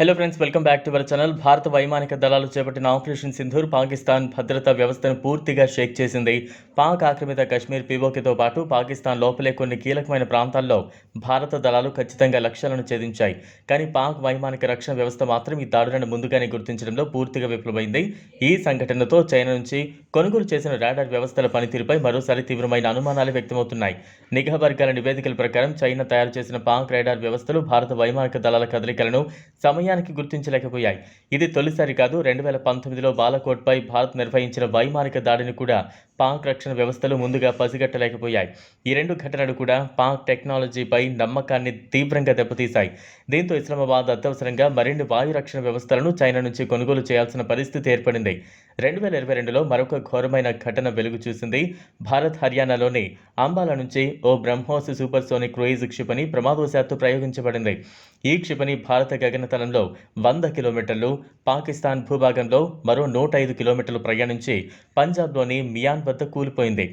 Hello friends welcome back to our channel భారత వైమానిక దళాలు చేపట్టిన ఆపరేషన్ సింధూర్ పాకిస్తాన్ భద్రతా వ్యవస్థను పూర్తిగా షేక్ చేసింది. పాక్ ఆక్రమిత కశ్మీర్ పీఓకేతో పాటు పాకిస్తాన్ లోపలే కొన్ని కీలకమైన ప్రాంతాల్లో భారత దళాలు ఖచ్చితంగా లక్ష్యాలను ఛేదించాయి. కానీ పాక్ వైమానిక రక్షణ వ్యవస్థ మాత్రం ఈ దాడులను ముందుగానే గుర్తించడంలో పూర్తిగా విఫలమైంది. ఈ సంఘటనతో చైనా నుంచి కొనుగోలు చేసిన రాడార్ వ్యవస్థల పనితీరుపై మరోసారి తీవ్రమైన అనుమానాలు వ్యక్తమవుతున్నాయి. నిఘా వర్గాల నివేదికల ప్రకారం చైనా తయారు చేసిన పాక్ రాడార్ వ్యవస్థలు భారత వైమానిక దళాల కదలికలను సైన్యానికి గుర్తించలేకపోయాయి. ఇది తొలిసారి కాదు రెండు వేల పంతొమ్మిదిలో బాలకోట్పై భారత్ నిర్వహించిన వైమానిక దాడిని కూడా పాక్ రక్షణ వ్యవస్థలు ముందుగా పసిగట్టలేకపోయాయి. ఈ రెండు ఘటనలు కూడా పాక్ టెక్నాలజీపై నమ్మకాన్ని తీవ్రంగా దెబ్బతీశాయి. దీంతో ఇస్లామాబాద్ అత్యవసరంగా మరిన్ని వాయు రక్షణ వ్యవస్థలను చైనా నుంచి కొనుగోలు చేయాల్సిన పరిస్థితి ఏర్పడింది. రెండు వేల ఇరవై రెండులో మరొక ఘోరమైన ఘటన వెలుగు చూసింది భారత్ హర్యానాలోని అంబాలా నుంచి ఓ బ్రహ్మోస్ సూపర్ సోనిక్ క్రూయిజ్ క్షిపణి ప్రమాదవశాత్తు ప్రయోగించబడింది. ఈ క్షిపణి భారత గగనతలంలో వంద కిలోమీటర్లు పాకిస్తాన్ భూభాగంలో మరో నూట ఐదు కిలోమీటర్లు ప్రయాణించి పంజాబ్లోని మియాన్ వద్ద కూలిపోయింది.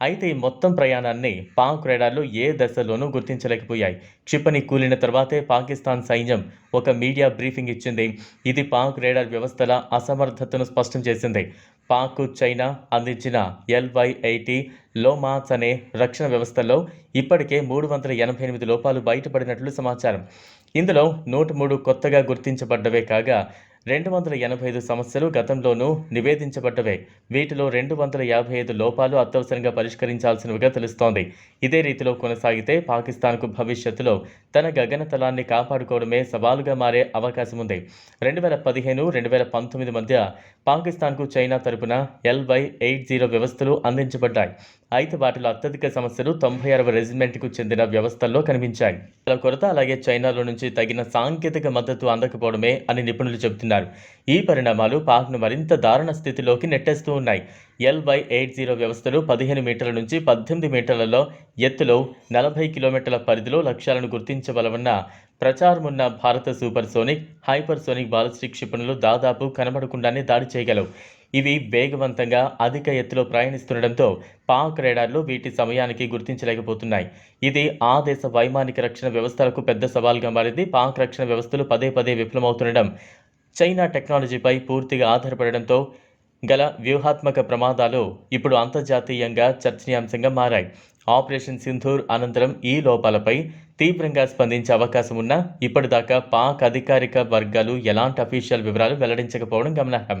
అయితే ఈ మొత్తం ప్రయాణాన్ని పాక్ రేడార్లు ఏ దశలోనూ గుర్తించలేకపోయాయి. క్షిపణి కూలిన తర్వాతే పాకిస్తాన్ సైన్యం ఒక మీడియా బ్రీఫింగ్ ఇచ్చింది. ఇది పాక్ రేడార్ వ్యవస్థల అసమర్థతను స్పష్టం చేసింది. పాక్ చైనా అందించిన ఎల్వై ఎయిటీ లోమాస్ అనే రక్షణ వ్యవస్థల్లో ఇప్పటికే మూడు వందల ఎనభై ఎనిమిది లోపాలు బయటపడినట్లు సమాచారం. ఇందులో నూట మూడు కొత్తగా గుర్తించబడ్డవే కాగా రెండు వందల ఎనభై ఐదు సమస్యలు గతంలోనూ నివేదించబడ్డవే. వీటిలో రెండు వందల యాభై ఐదు లోపాలు అత్యవసరంగా పరిష్కరించాల్సినవిగా తెలుస్తోంది. ఇదే రీతిలో కొనసాగితే పాకిస్తాన్కు భవిష్యత్తులో తన గగనతలాన్ని కాపాడుకోవడమే సవాలుగా మారే అవకాశం ఉంది. రెండు వేల పదిహేను రెండు వేల పంతొమ్మిది మధ్య పాకిస్తాన్కు చైనా తరపున ఎల్వై ఎయిట్ జీరో వ్యవస్థలు అందించబడ్డాయి. అయితే వాటిలో అత్యధిక సమస్యలు తొంభై అరవై రెజిమెంట్కు చెందిన వ్యవస్థల్లో కనిపించాయి. కొరత అలాగే చైనాలో నుంచి తగిన సాంకేతిక మద్దతు అందకపోవడమే అని నిపుణులు చెబుతున్నారు. ఈ పరిణామాలు పాక్ను మరింత దారుణ స్థితిలోకి నెట్టేస్తూ ఉన్నాయి. ఎల్వై ఎయిట్ జీరో వ్యవస్థలు పదిహేను మీటర్ల నుంచి పద్దెనిమిది మీటర్లలో ఎత్తులో నలభై కిలోమీటర్ల పరిధిలో లక్ష్యాలను గుర్తించవలవన్న ప్రచారమున్న భారత super sonic hyper sonic ballistic క్షిపణులు దాదాపు కనబడకుండానే దాడి చేయగలవు. ఇవి వేగవంతంగా అధిక ఎత్తులో ప్రయాణిస్తుండటంతో పాక్ రేడార్లు వీటి సమయానికి గుర్తించలేకపోతున్నాయి. ఇది ఆ దేశ వైమానిక రక్షణ వ్యవస్థలకు పెద్ద సవాల్గా మారింది. పాక్ రక్షణ వ్యవస్థలు పదే పదే విఫలమవుతుండడం చైనా టెక్నాలజీపై పూర్తిగా ఆధారపడడంతో గల వ్యూహాత్మక ప్రమాదాలు ఇప్పుడు అంతర్జాతీయంగా చర్చనీయాంశంగా మారాయి. ఆపరేషన్ సింధూర్ అనంతరం ఈ లోపాలపై తీవ్రంగా స్పందించే అవకాశం ఉన్నా ఇప్పటిదాకా పాక్ అధికారిక వర్గాలు ఎలాంటి అఫీషియల్ వివరాలు వెల్లడించకపోవడం గమనార్హం.